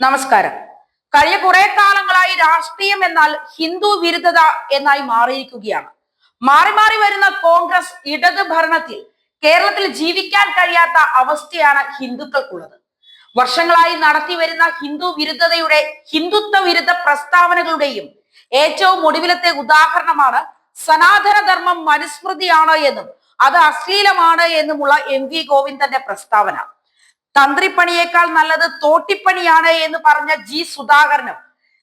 നമസ്കാരം. കഴിഞ്ഞ കുറെ കാലങ്ങളായി രാഷ്ട്രീയം എന്നാൽ ഹിന്ദു വിരുദ്ധത എന്നായി മാറിയിരിക്കുകയാണ്. മാറി മാറി വരുന്ന കോൺഗ്രസ് ഇടത് ഭരണത്തിൽ കേരളത്തിൽ ജീവിക്കാൻ കഴിയാത്ത അവസ്ഥയാണ് ഹിന്ദുക്കൾക്കുള്ളത്. വർഷങ്ങളായി നടത്തി വരുന്ന ഹിന്ദു വിരുദ്ധതയുടെ ഹിന്ദുത്വ വിരുദ്ധ പ്രസ്താവനകളുടെയും ഏറ്റവും ഒടുവിലത്തെ ഉദാഹരണമാണ് സനാതനധർമ്മം മനുസ്മൃതിയാണ് എന്നും അത് അശ്ലീലമാണ് എന്നുമുള്ള എം വി ഗോവിന്ദന്റെ പ്രസ്താവന. തന്ത്രിപ്പണിയേക്കാൾ നല്ലത് തോട്ടിപ്പണിയാണ് എന്ന് പറഞ്ഞ ജി സുധാകരനും.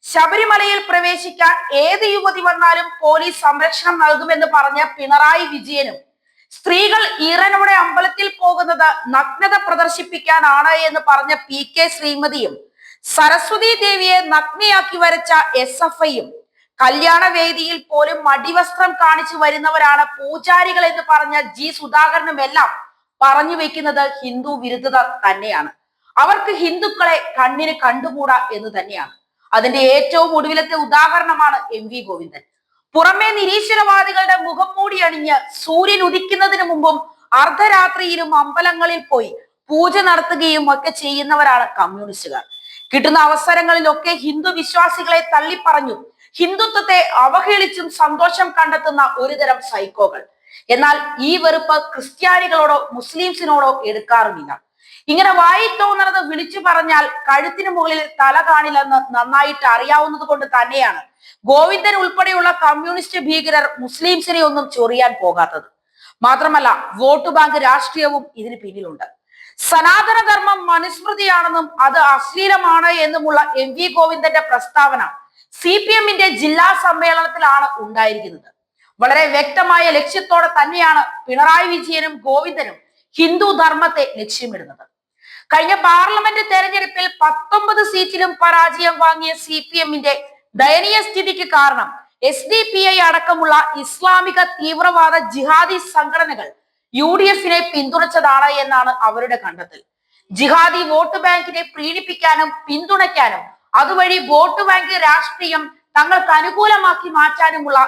ശബരിമലയിൽ പ്രവേശിക്കാൻ ഏത് യുവതി വന്നാലും പോലീസ് സംരക്ഷണം നൽകുമെന്ന് പറഞ്ഞ പിണറായി വിജയനും. സ്ത്രീകൾ ഈറനോടെ അമ്പലത്തിൽ പോകുന്നത് നഗ്നത പ്രദർശിപ്പിക്കാനാണ് എന്ന് പറഞ്ഞ പി കെ ശ്രീമതിയും സരസ്വതി ദേവിയെ നഗ്നയാക്കി വരച്ച എസ് എഫ് ഐയും കല്യാണ വേദിയിൽ പോലും മടിവസ്ത്രം കാണിച്ചു വരുന്നവരാണ് പൂജാരികൾ എന്ന് പറഞ്ഞ ജി സുധാകരനും എല്ലാം പറഞ്ഞു വെക്കുന്നത് ഹിന്ദു വിരുദ്ധത തന്നെയാണ്. അവർക്ക് ഹിന്ദുക്കളെ കണ്ണിന് കണ്ടുകൂടാ എന്ന് തന്നെയാണ്. അതിന്റെ ഏറ്റവും ഒടുവിലത്തെ ഉദാഹരണമാണ് എം വി ഗോവിന്ദൻ. പുറമെ നിരീശ്വരവാദികളുടെ മുഖം മൂടി അണിഞ്ഞ് സൂര്യൻ ഉദിക്കുന്നതിന് മുമ്പും അർദ്ധരാത്രിയിലും അമ്പലങ്ങളിൽ പോയി പൂജ നടത്തുകയും ഒക്കെ ചെയ്യുന്നവരാണ് കമ്മ്യൂണിസ്റ്റുകാർ. കിട്ടുന്ന അവസരങ്ങളിലൊക്കെ ഹിന്ദു വിശ്വാസികളെ തള്ളിപ്പറഞ്ഞു ഹിന്ദുത്വത്തെ അവഹേളിച്ചും സന്തോഷം കണ്ടെത്തുന്ന ഒരുതരം സൈക്കോകൾ. എന്നാൽ ഈ വെറുപ്പ് ക്രിസ്ത്യാനികളോടോ മുസ്ലിംസിനോടോ എടുക്കാറുമില്ല. ഇങ്ങനെ വായി തോന്നുന്നത് വിളിച്ചു പറഞ്ഞാൽ കഴുത്തിന് മുകളിൽ തല കാണില്ലെന്ന് നന്നായിട്ട് അറിയാവുന്നത് കൊണ്ട് തന്നെയാണ് ഗോവിന്ദൻ ഉൾപ്പെടെയുള്ള കമ്മ്യൂണിസ്റ്റ് ഭീകരർ മുസ്ലിംസിനെ ഒന്നും ചൊറിയാൻ പോകാത്തത്. മാത്രമല്ല വോട്ട് ബാങ്ക് രാഷ്ട്രീയവും ഇതിന് പിന്നിലുണ്ട്. സനാതനധർമ്മം മനുസ്മൃതിയാണെന്നും അത് അശ്ലീലമാണ് എന്നുമുള്ള എം വി ഗോവിന്ദന്റെ പ്രസ്താവന സി പി എമ്മിന്റെ ജില്ലാ സമ്മേളനത്തിലാണ് ഉണ്ടായിരിക്കുന്നത്. വളരെ വ്യക്തമായ ലക്ഷ്യത്തോടെ തന്നെയാണ് പിണറായി വിജയനും ഗോവിന്ദനും ഹിന്ദു ധർമ്മത്തെ ലക്ഷ്യമിടുന്നത്. കഴിഞ്ഞ പാർലമെന്റ് തെരഞ്ഞെടുപ്പിൽ പത്തൊമ്പത് സീറ്റിലും പരാജയം വാങ്ങിയ സി പി എമ്മിന്റെ ദയനീയ സ്ഥിതിക്ക് കാരണം എസ് ഡി പി ഐ അടക്കമുള്ള ഇസ്ലാമിക തീവ്രവാദ ജിഹാദി സംഘടനകൾ യു ഡി എഫിനെ പിന്തുണച്ചതാണ് എന്നാണ് അവരുടെ കണ്ടെത്തൽ. ജിഹാദി വോട്ട് ബാങ്കിനെ പ്രീണിപ്പിക്കാനും പിന്തുണയ്ക്കാനും അതുവഴി വോട്ട് ബാങ്ക് രാഷ്ട്രീയം തങ്ങൾക്ക് അനുകൂലമാക്കി മാറ്റാനുമുള്ള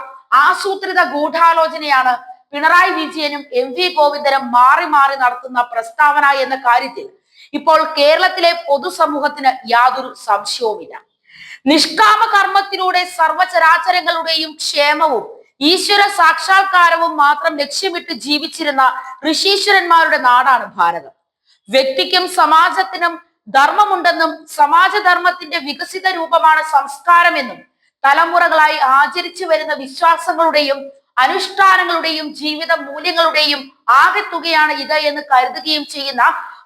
ആസൂത്രിത ഗൂഢാലോചനയാണ്. പിണറായി വിജയനും എം വി ഗോവിന്ദനും മാറി മാറി നടത്തുന്ന പ്രസ്താവന എന്ന കാര്യത്തിൽ ഇപ്പോൾ കേരളത്തിലെ പൊതുസമൂഹത്തിന് യാതൊരു സംശയവുമില്ല. നിഷ്കാമ കർമ്മത്തിലൂടെ സർവചരാചരങ്ങളുടെയും ക്ഷേമവും ഈശ്വര സാക്ഷാത്കാരവും മാത്രം ലക്ഷ്യമിട്ട് ജീവിച്ചിരുന്ന ഋഷീശ്വരന്മാരുടെ നാടാണ് ഭാരതം. വ്യക്തിക്കും സമാജത്തിനും ധർമ്മമുണ്ടെന്നും സമാജധർമ്മത്തിന്റെ വികസിത രൂപമാണ് സംസ്കാരമെന്നും തലമുറകളായി ആചരിച്ചു വരുന്ന വിശ്വാസങ്ങളുടെയും അനുഷ്ഠാനങ്ങളുടെയും ജീവിത മൂല്യങ്ങളുടെയും ആകെത്തുകയാണ് ഇത് എന്ന് കരുതുകയും ചെയ്യുന്ന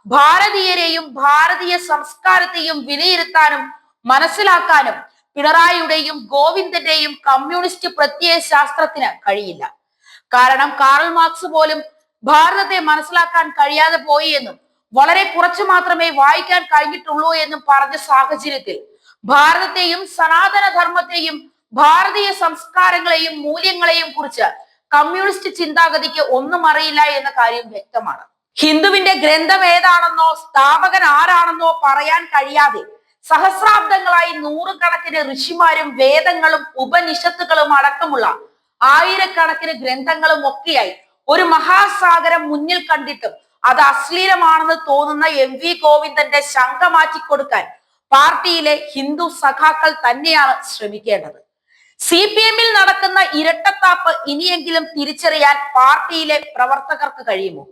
ഭാരതീയരെയും ഭാരതീയ സംസ്കാരത്തെയും വിലയിരുത്താനും മനസ്സിലാക്കാനും പിണറായിയുടെയും ഗോവിന്ദന്റെയും കമ്മ്യൂണിസ്റ്റ് പ്രത്യയ ശാസ്ത്രത്തിന് കഴിയില്ല. കാരണം കാറൽ മാർക്സ് പോലും ഭാരതത്തെ മനസ്സിലാക്കാൻ കഴിയാതെ പോയി എന്നും വളരെ കുറച്ചു മാത്രമേ വായിക്കാൻ കഴിഞ്ഞിട്ടുള്ളൂ എന്നും പറഞ്ഞ സാഹചര്യത്തിൽ ഭാരതത്തെയും സനാതന ധർമ്മത്തെയും ഭാരതീയ സംസ്കാരങ്ങളെയും മൂല്യങ്ങളെയും കുറിച്ച് കമ്മ്യൂണിസ്റ്റ് ചിന്താഗതിക്ക് ഒന്നും അറിയില്ല എന്ന കാര്യം വ്യക്തമാണ്. ഹിന്ദുവിന്റെ ഗ്രന്ഥം ഏതാണെന്നോ സ്ഥാപകൻ ആരാണെന്നോ പറയാൻ കഴിയാതെ സഹസ്രാബ്ദങ്ങളായി നൂറുകണക്കിന് ഋഷിമാരും വേദങ്ങളും ഉപനിഷത്തുകളും അടക്കമുള്ള ആയിരക്കണക്കിന് ഗ്രന്ഥങ്ങളും ഒക്കെയായി ഒരു മഹാസാഗരം മുന്നിൽ കണ്ടിട്ടും അത് അശ്ലീലമാണെന്ന് തോന്നുന്ന എം വി ഗോവിന്ദന്റെ ശങ്ക മാറ്റിക്കൊടുക്കാൻ പാർട്ടിയിലെ ഹിന്ദു സഖാക്കൾ തന്നെയാണ് ശ്രമിക്കേണ്ടത്. സി പി എമ്മിൽ നടക്കുന്ന ഇരട്ടത്താപ്പ് ഇനിയെങ്കിലും തിരിച്ചറിയാൻ പാർട്ടിയിലെ പ്രവർത്തകർക്ക് കഴിയുമോ?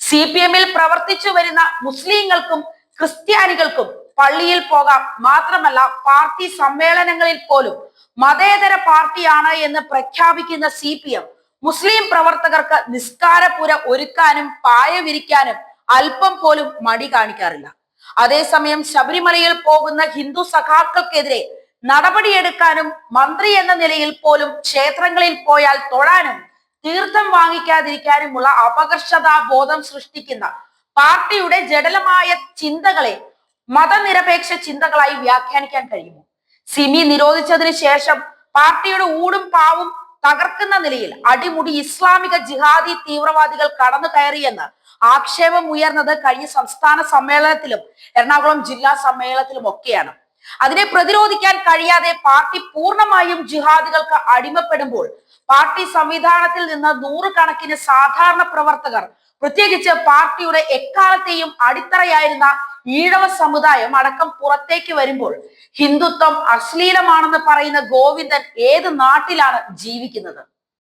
സി പി എമ്മിൽ പ്രവർത്തിച്ചു വരുന്ന മുസ്ലിങ്ങൾക്കും ക്രിസ്ത്യാനികൾക്കും പള്ളിയിൽ പോകാം മാത്രമല്ല പാർട്ടി സമ്മേളനങ്ങളിൽ പോലും മതേതര പാർട്ടിയാണ് എന്ന് പ്രഖ്യാപിക്കുന്ന സി പി എം മുസ്ലിം പ്രവർത്തകർക്ക് നിസ്കാരപുര ഒരുക്കാനും പായ വിരിക്കാനും അല്പം പോലും മടി കാണിക്കാറില്ല. അതേസമയം ശബരിമലയിൽ പോകുന്ന ഹിന്ദു സഖാക്കൾക്കെതിരെ നടപടിയെടുക്കാനും മന്ത്രി എന്ന നിലയിൽ പോലും ക്ഷേത്രങ്ങളിൽ പോയാൽ തൊഴാനും തീർത്ഥം വാങ്ങിക്കാതിരിക്കാനുമുള്ള അപകർഷതാ ബോധം സൃഷ്ടിക്കുന്ന പാർട്ടിയുടെ ജടലമായ ചിന്തകളെ മതനിരപേക്ഷ ചിന്തകളായി വ്യാഖ്യാനിക്കാൻ കഴിയുമോ? സിമി നിരോധിച്ചതിന് ശേഷം പാർട്ടിയുടെ ഊടും പാവും തകർക്കുന്ന നിലയിൽ അടിമുടി ഇസ്ലാമിക ജിഹാദി തീവ്രവാദികൾ കടന്നു കയറിയെന്ന് ആക്ഷേപം ഉയർന്നത് കഴിഞ്ഞ സംസ്ഥാന സമ്മേളനത്തിലും എറണാകുളം ജില്ലാ സമ്മേളനത്തിലും ഒക്കെയാണ്. അതിനെ പ്രതിരോധിക്കാൻ കഴിയാതെ പാർട്ടി പൂർണമായും ജിഹാദികൾക്ക് അടിമപ്പെടുമ്പോൾ പാർട്ടി സംവിധാനത്തിൽ നിന്ന് നൂറുകണക്കിന് സാധാരണ പ്രവർത്തകർ പ്രത്യേകിച്ച് പാർട്ടിയുടെ എക്കാലത്തെയും അടിത്തറയായിരുന്ന ഈഴവ സമുദായം അടക്കം പുറത്തേക്ക് വരുമ്പോൾ ഹിന്ദുത്വം അശ്ലീലമാണെന്ന് പറയുന്ന ഗോവിന്ദൻ ഏത് നാട്ടിലാണ് ജീവിക്കുന്നത്?